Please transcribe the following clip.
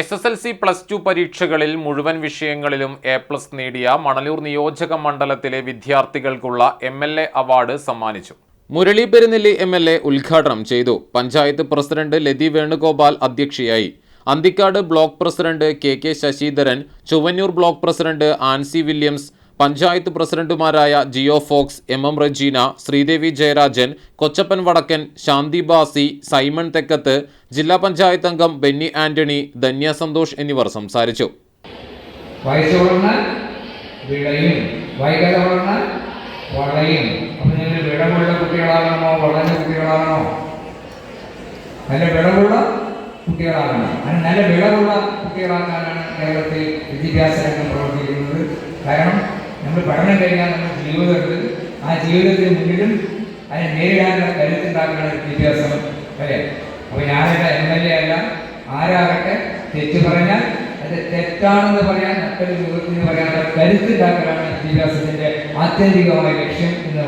S S L C plus two പരീക്ഷകളിൽ മുഴുവൻ വിഷയങ്ങളിലും എ പ്ലസ് നേടിയ മണലൂർ നിയോജക മണ്ഡലത്തിലെ വിദ്യാർത്ഥികൾക്കുള്ള എം എൽ എ അവാർഡ് സമ്മാനിച്ചു. Murali Perunnelli M L A ഉദ്ഘാടനം ചെയ്തു. പഞ്ചായത്ത് പ്രസിഡന്റ് ലതി വേണുഗോപാൽ അധ്യക്ഷയായി. Anthikad block president K K Sasidharan Chuvannur block president Ancy Williams panchayat പ്രസിഡന്റുമാരായ Jio Fox M M Rajeena Sreedevi Jayarajan Kochappan Vadakkan Shanthi Basi Simon തെക്കത്ത് ജില്ലാ പഞ്ചായത്ത് അംഗം ബെന്നി ആന്റണി ധന്യ സന്തോഷ് എന്നിവർ സംസാരിച്ചു. വിളയും നല്ല കുട്ടികളാകണം. അങ്ങനെ നല്ല വിളവുള്ള കുട്ടികളാകാനാണ് കേരളത്തിൽ വിദ്യാഭ്യാസ രംഗം പ്രവർത്തിക്കുന്നത്. കാരണം നമ്മൾ പഠനം കഴിഞ്ഞാൽ നമ്മുടെ ജീവിതത്തിൽ ആ ജീവിതത്തിന് മുന്നിലും അതിനെ നേരിടാനുള്ള കരുത്തുണ്ടാക്കുന്ന വിദ്യാഭ്യാസം അല്ലേ? അപ്പോൾ ഞാനിവിടെ എം എൽ എ അല്ല. ആരാകട്ടെ തെറ്റ് പറഞ്ഞാൽ അത് തെറ്റാണെന്ന് പറയാൻ മറ്റൊരു രൂപത്തിന് പറയാനുള്ള കരുത്തുണ്ടാക്കലാണ് വിദ്യാഭ്യാസത്തിന്റെ ആത്യന്തികമായ ലക്ഷ്യം എന്ന്